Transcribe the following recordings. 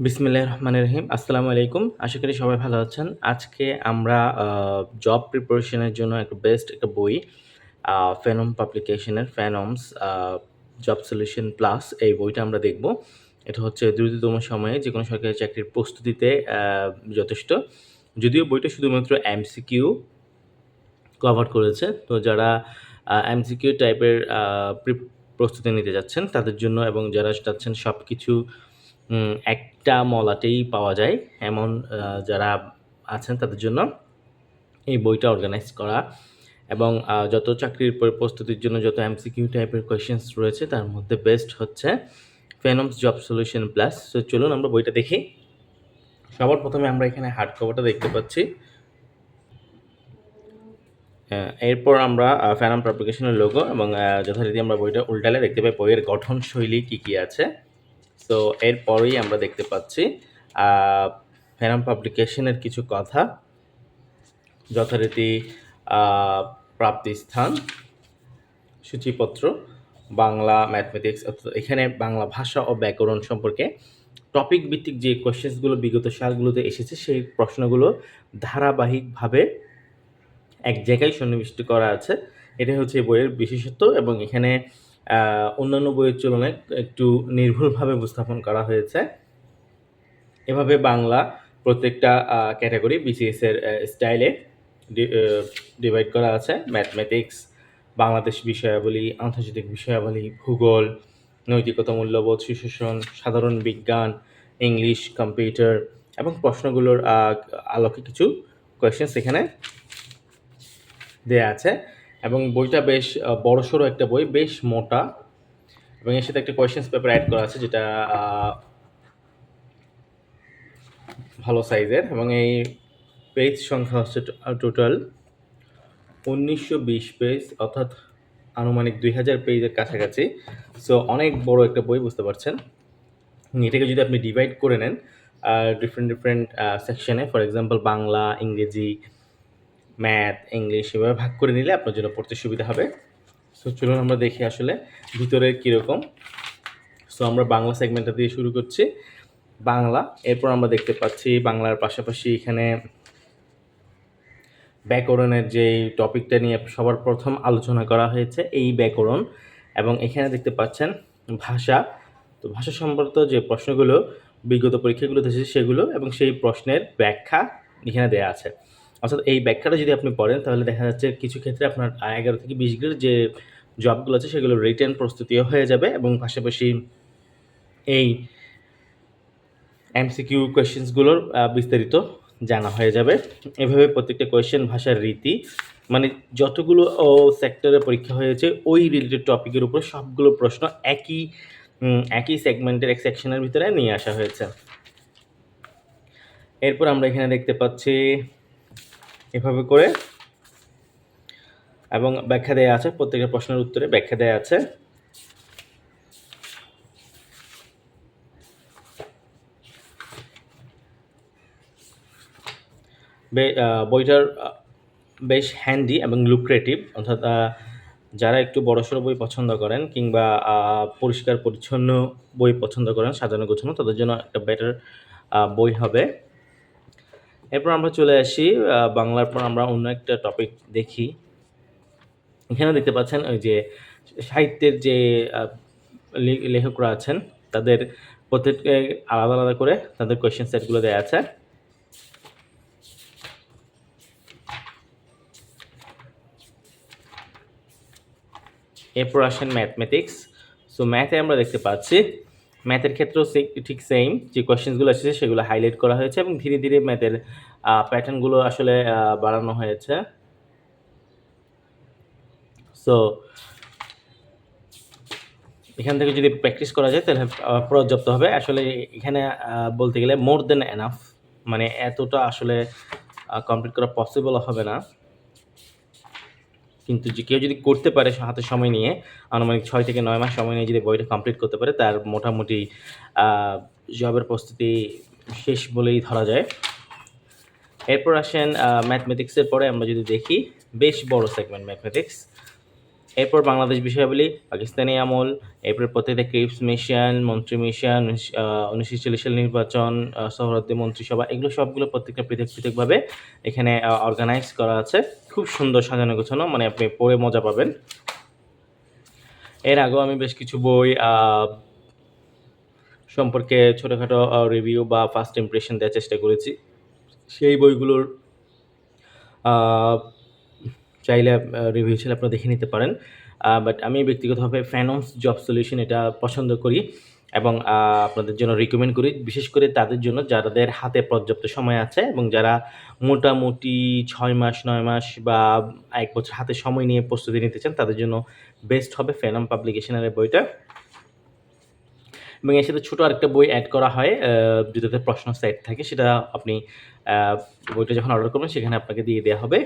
বিসমিল্লাহির রহমানির রহিম। আসসালামু আলাইকুম। আশা করি সবাই ভালো আছেন। আজকে আমরা জব প্রিপারেশনের জন্য একটা বেস্ট একটা বই ফেনম পাবলিকেশনের ফ্যানমস জব সলিউশন প্লাস এই বইটা আমরা দেখব। এটা হচ্ছে দ্রুততম সময়ে যে কোনো সরকারি চাকরির প্রস্তুতিতে যথেষ্ট। যদিও বইটা শুধুমাত্র এমসিকিউ কভার করেছে, তো যারা এমসিকিউ টাইপের প্রস্তুতি নিতে যাচ্ছেন, তাদের জন্য এবং যারা চাচ্ছেন সব কিছু একটা মলাটেই পাওয়া যায় এমন যারা আছেন তাদের জন্য। এই বইটা অর্গানাইজ করা এবং যত চাকরির পরি- প্রস্তুতির জন্য যত এমসিকিউ টাইপের কোয়েশ্চেন্স রয়েছে, তার মধ্যে বেস্ট হচ্ছে ফেনমস জব সলিউশন প্লাস তো চলুন আমরা বইটা দেখি। সবার প্রথমে আমরা এখানে হার্ড কভারটা দেখতে পাচ্ছি। এরপর আমরা ফ্যানাম পাবলিকেশনের লোগো এবং যথারীতি আমরা বইটা উল্টালে দেখতে পাই বইয়ের গঠন শৈলী কী কী আছে। তো এরপরেই আমরা দেখতে পাচ্ছি ফ্যানাম পাবলিকেশনের কিছু কথা যথারীতি আহ, প্রাপ্তিস্থান সূচিপত্র বাংলা ম্যাথমেটিক্স অর্থাৎ এখানে বাংলা ভাষা ও ব্যাকরণ সম্পর্কে টপিক ভিত্তিক যে কোয়েশ্চেন্সগুলো বিগত সালগুলোতে এসেছে সেই প্রশ্নগুলো ধারাবাহিকভাবে এক জায়গায় সন্নিবিষ্ট করা আছে। এটা হচ্ছে বইয়ের বিশেষত্ব এবং এখানে অন্যান্য বইয়ের তুলনায় একটু নির্ভুলভাবে উপস্থাপন করা হয়েছে। এভাবে বাংলা প্রত্যেকটা ক্যাটাগরি বিসিএস এর স্টাইলে ডিভাইড করা আছে। ম্যাথমেটিক্স বাংলাদেশ বিষয়াবলী, আন্তর্জাতিক বিষয়াবলী, ভূগোল, নৈতিকতা মূল্যবোধ, সুশাসন, সাধারণ বিজ্ঞান ইংলিশ কম্পিউটার এবং প্রশ্নগুলোর আলোকে কিছু কোয়েশ্চেন্স এখানে দেয়া আছে। এবং বইটা বেশ বড়সড় একটা বই, বেশ মোটা। এবং এর সাথে একটা কোয়েশ্চেন্স পেপার অ্যাড করা আছে যেটা ভালো সাইজের এবং এই পেজ সংখ্যা হচ্ছে টোটাল উনিশশো বিশ পেজ অর্থাৎ আনুমানিক দুই হাজার পেজের কাছাকাছি। সো অনেক বড় একটা বই, বুঝতে পারছেন? এটাকে যদি আপনি ডিভাইড করে নেন ডিফারেন্ট ডিফারেন্ট সেকশনে ফর এক্সাম্পল বাংলা, ইংরেজি ম্যাথ ইংলিশ এভাবে ভাগ করে নিলে আপনার জন্য পড়তে সুবিধা হবে। সো চলুন আমরা দেখি আসলে ভিতরে কীরকম। সো আমরা বাংলা সেগমেন্টটা দিয়ে শুরু করছি। বাংলা, এরপর আমরা দেখতে পাচ্ছি বাংলার পাশাপাশি এখানে ব্যাকরণের যে টপিকটা নিয়ে সবার প্রথম আলোচনা করা হয়েছে, এই ব্যাকরণ। এবং এখানে দেখতে পাচ্ছেন ভাষা। তো ভাষা সম্পর্কিত যে প্রশ্নগুলো, বিগত পরীক্ষাগুলোতে এসেছে সেগুলো এবং সেই প্রশ্নের ব্যাখ্যা এখানে দেওয়া আছে। অর্থাৎ এই ব্যাখ্যাটা যদি আপনি পড়েন, তাহলে দেখা যাচ্ছে কিছু ক্ষেত্রে আপনার এগারো থেকে বিশ গ্রেড যে জবগুলো আছে, সেগুলো রিটেন প্রস্তুতিও হয়ে যাবে এবং পাশাপাশি এই এমসিকিউ কোয়েশ্চেন্সগুলোর বিস্তারিত জানা হয়ে যাবে। এভাবে প্রত্যেকটা কোয়েশ্চেন ভাষার রীতি মানে যতগুলো সেক্টরে পরীক্ষা হয়েছে, ওই রিলেটেড টপিকের উপর সবগুলো প্রশ্ন একই একই সেগমেন্টের এক সেকশনের ভিতরে নিয়ে আসা হয়েছে। এরপর আমরা এখানে দেখতে পাচ্ছি এভাবে করে। এবং ব্যাখ্যা দেওয়া আছে, প্রত্যেকের প্রশ্নের উত্তরে ব্যাখ্যা দেওয়া আছে। বইটার বেশ হ্যান্ডি এবং লুক্রেটিভ। অর্থাৎ যারা একটু বড়সড় বই পছন্দ করেন কিংবা পরিষ্কার পরিচ্ছন্ন বই পছন্দ করেন সাজানো গোছানো তাদের জন্য একটা বেটার বই হবে। এরপর আমরা চলে আসি বাংলার পর আমরা অন্য একটা টপিক দেখি। এখানে দেখতে পাচ্ছেন ওই যে সাহিত্যের যে লেখকরা আছেন, তাদের প্রত্যেককে আলাদা আলাদা করে তাদের কোয়েশ্চেন সেটগুলো দেওয়া আছে। এরপর আসেন ম্যাথমেটিক্স সো ম্যাথে আমরা দেখতে পাচ্ছি ম্যাথের ক্ষেত্রেও ঠিক সেম যে কোয়েশ্চেন্সগুলো এসেছে সেগুলো হাইলাইট করা হয়েছে এবং ধীরে ধীরে ম্যাথের প্যাটার্নগুলো আসলে বাড়ানো হয়েছে। সো এখান থেকে যদি প্র্যাকটিস করা যায় তাহলে পর্যাপ্ত হবে। আসলে এখানে বলতে গেলে মোর দেন এনাফ মানে এতটা আসলে কমপ্লিট করা পসিবল হবে না। কিন্তু যে কেউ যদি করতে পারে হাতে সময় নিয়ে, আনুমানিক ছয় থেকে নয় মাস সময় নিয়ে যদি বইটা কমপ্লিট করতে পারে, তার মোটামুটি জবের প্রস্তুতি শেষ বলেই ধরা যায়। এরপর আসেন ম্যাথমেটিক্সের পরে আমরা যদি দেখি, বেশ বড় সেগমেন্ট ম্যাথমেটিক্স এরপর বাংলাদেশ বিষয়াবলী পাকিস্তানি আমল এরপর প্রত্যেকটা ক্রিপস মিশন মন্ত্রী মিশন উনিশশো চল্লিশ সাল নির্বাচন আহ, মন্ত্রিসভা এগুলো সবগুলো প্রত্যেকটা পৃথক পৃথকভাবে এখানে অর্গানাইজ করা আছে। খুব সুন্দর সাজানো গোছানো মানে আপনি পড়ে মজা পাবেন। এর আগেও আমি বেশ কিছু বই সম্পর্কে ছোটোখাটো রিভিউ বা ফার্স্ট ইমপ্রেশন দেওয়ার চেষ্টা করেছি। সেই বইগুলোর চাইলে রিভিউ ছিল আপনারা দেখে নিতে পারেন। বাট আমি ব্যক্তিগতভাবে ফ্যানমস জব সলিউশন এটা পছন্দ করি এবং আপনাদের জন্য রিকমেন্ড করি। বিশেষ করে তাদের জন্য যাদের হাতে পর্যাপ্ত সময় আছে এবং যারা মোটামুটি ছয় মাস, নয় মাস বা এক বছর হাতে সময় নিয়ে প্রস্তুতি নিতে চান, তাদের জন্য বেস্ট হবে ফ্যানম পাবলিকেশনের বইটা। এবং এর সাথে ছোটো আরেকটা বই অ্যাড করা হয় যেটাতে প্রশ্ন সেট থাকে, সেটা আপনি বইটা যখন অর্ডার করবেন, সেখানে আপনাকে দিয়ে দেওয়া হবে।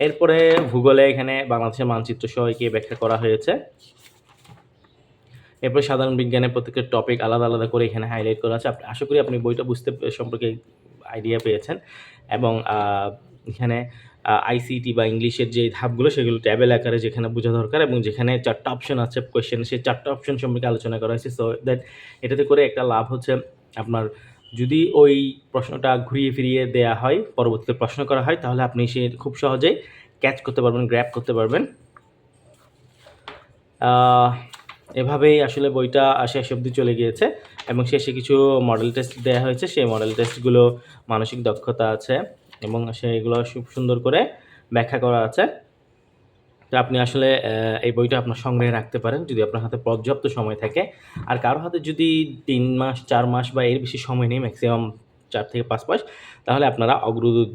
এরপরে ভূগোলে এখানে বাংলাদেশের মানচিত্র সহ একে ব্যাখ্যা করা হয়েছে। এরপর সাধারণ বিজ্ঞানের প্রত্যেকটা টপিক আলাদা আলাদা করে এখানে হাইলাইট করা আছে। আশা করি আপনি বইটা বুঝতে সম্পর্কে আইডিয়া পেয়েছেন। এবং এখানে আইসিটি বা ইংলিশের যে ধাপগুলো সেগুলো ট্যাবেল আকারে যেখানে বোঝা দরকার এবং যেখানে চারটা অপশন আছে কোয়েশ্চেন সেই চারটা অপশন সম্পর্কে আলোচনা করা হয়েছে। সো দ্যাট এটাতে করে একটা লাভ হচ্ছে আপনার যদি ওই প্রশ্নটা ঘুরিয়ে ফিরিয়ে দেয়া হয়, পরবর্তীতে প্রশ্ন করা হয়, তাহলে আপনি সে খুব সহজেই ক্যাচ করতে পারবেন গ্র্যাপ করতে পারবেন। এভাবেই আসলে বইটা শেষ অবধি চলে গিয়েছে এবং শেষে কিছু মডেল টেস্ট দেওয়া হয়েছে। সেই মডেল টেস্টগুলো মানসিক দক্ষতা আছে এবং সেগুলো খুব সুন্দর করে ব্যাখ্যা করা আছে। তো আপনি আসলে এই বইটা আপনার সংগ্রহে রাখতে পারেন যদি আপনার হাতে পর্যাপ্ত সময় থাকে। আর কারও হাতে যদি তিন মাস, চার মাস বা এর বেশি সময় নেই ম্যাক্সিমাম চার থেকে পাঁচ মাস, তাহলে আপনারা অগ্রদূত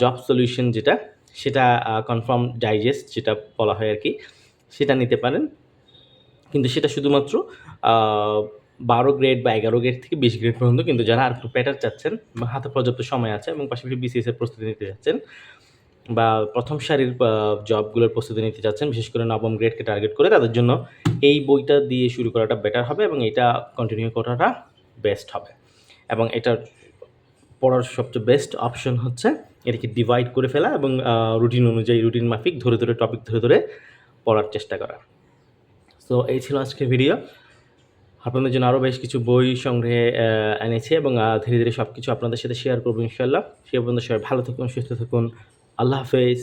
জব সলিউশন যেটা, সেটা কনফার্ম ডাইজেস্ট যেটা বলা হয় আর কি সেটা নিতে পারেন। কিন্তু সেটা শুধুমাত্র বারো গ্রেড বা এগারো গ্রেড থেকে বিশ গ্রেড পর্যন্ত, কিন্তু যারা আর একটু প্যাটার চাচ্ছেন হাতে পর্যাপ্ত সময় আছে এবং পাশাপাশি বিসিএস এর প্রস্তুতি নিতে যাচ্ছেন বা প্রথম সারির জবগুলোর প্রস্তুতি নিতে চাচ্ছেন বিশেষ করে নবম গ্রেডকে টার্গেট করে তাদের জন্য এই বইটা দিয়ে শুরু করাটা বেটার হবে এবং এটা কন্টিনিউ করাটা বেস্ট হবে। এবং এটার পড়ার সবচেয়ে বেস্ট অপশন হচ্ছে এটাকে ডিভাইড করে ফেলা এবং রুটিন অনুযায়ী রুটিন মাফিক ধরে ধরে টপিক ধরে ধরে পড়ার চেষ্টা করা। সো এই ছিল আজকের ভিডিও আপনাদের জন্য আরও বেশ কিছু বই সংগ্রহে এনেছি এবং ধীরে ধীরে সব কিছু আপনাদের সাথে শেয়ার করব ইনশাল্লাহ সে পর্যন্ত সবাই ভালো থাকুন, সুস্থ থাকুন। আল্লাহ হাফেজ।